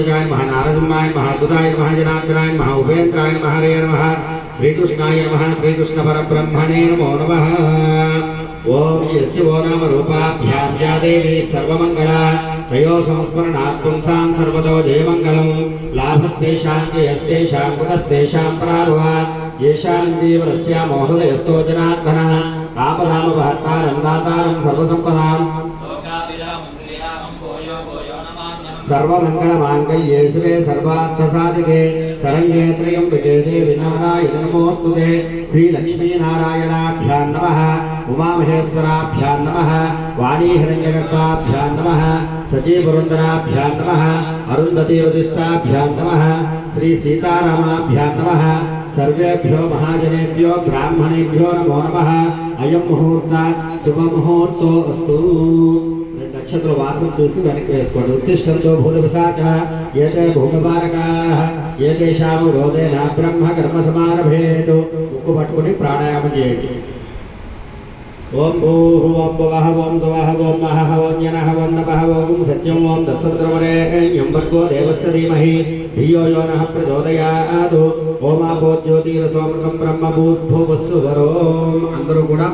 महापंचजाय महानारसिंहाय महाद्वताय महाजनार्दनाय महाउपेन्द्राय महारे नमः श्रीकृष्णाय नमः श्रीकृष्णपरब्रह्मणे नमो नमः ॐ यस्य वो नाम रूपाभ्याभ्या देवी सर्वमङ्गला तयो संस्मरणात् पुंसां सर्वतो जयमङ्गलम् लाभस्तेषां यस्तेषां कुतस्तेषां प्राभव येषां देवरस्या मोहृदयस्तो जनार्दनः आपदाम సర్వమంగళ మాంగళ్యే శివే సర్వార్థసాధికే శరణ్యే త్రయంబికే దేవి నారాయణ నమోస్తుతే శ్రీలక్ష్మీనారాయణాభ్యాం ఉమామహేశ్వరాభ్యాం నమ వాణీహిరణ్యగర్భాభ్యాం నమ సచీపురందరాభ్యాం నమ అరుంధతీవశిష్టాభ్యాం నమ శ్రీ సీతారామాభ్యాం నమ సర్వేభ్యో మహాజనేభ్యో బ్రాహ్మణేభ్యో నమో నమ అయం ముహూర్త శుభముహూర్తో అస్తు నక్షత్ర వాసం చూసి వెనక్కి వేసుకోండి. ఉత్తిష్టంతో భూతపిశాచ ఏతే భూమిపారకా ఏతేషాము రోదేన బ్రహ్మ కర్మ సమారభేతు. ఉక్కు పట్టుకుని ప్రాణాయామం చేయండి. ఓం భూః ఓం భువః ఓం సువః ఓం మహః ఓం జనః ఓం నభః ఓం సత్యం ఓం తత్సవితృవరేణ్యం వర్గో దేవస్య ధీమహి ధియో యో నః ప్రచోదయాత్ ఓమాపో జ్యోతిరసోమృతం బ్రహ్మ భూర్భువస్సు వరోం అందరూ కూడా